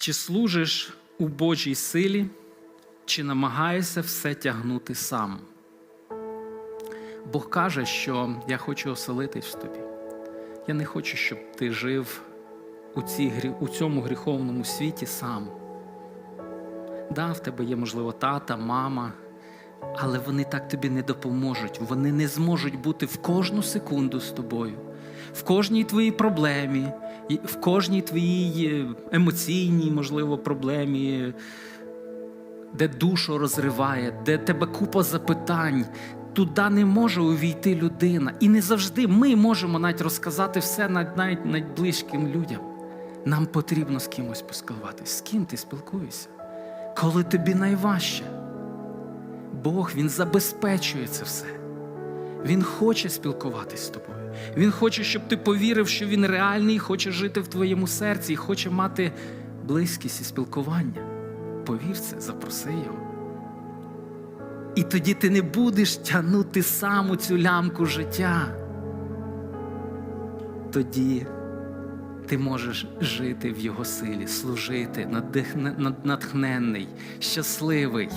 Чи служиш у Божій силі, чи намагаєшся все тягнути сам? Бог каже, що я хочу оселитись в тобі. Я не хочу, щоб ти жив у, цій, у цьому гріховному світі сам. Да, в тебе є, можливо, тата, мама, але вони так тобі не допоможуть. Вони не зможуть бути в кожну секунду з тобою, в кожній твоїй проблемі, і в кожній твоїй е, емоційній, можливо, проблемі, де душу розриває, де тебе купа запитань. Туди не може увійти людина. І не завжди ми можемо навіть розказати все навіть, найближчим людям. Нам потрібно з кимось поспілкуватися. З ким ти спілкуєшся? Коли тобі найважче. Бог Він забезпечує це все. Він хоче спілкуватись з тобою. Він хоче, щоб ти повірив, що він реальний, хоче жити в твоєму серці і хоче мати близькість і спілкування. Повір це, запроси його. І тоді ти не будеш тягнути сам у цю лямку життя. Тоді ти можеш жити в Його силі, служити, натхненний, щасливий,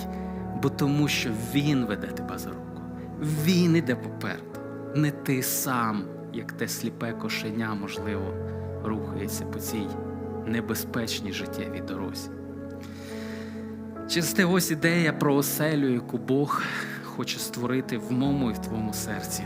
бо тому що Він веде тебе за руку. Він іде попереду. Не ти сам, як те сліпе кошеня, можливо, рухається по цій небезпечній життєвій дорозі. Через те ось ідея про оселю, яку Бог хоче створити в моєму і в твоєму серці.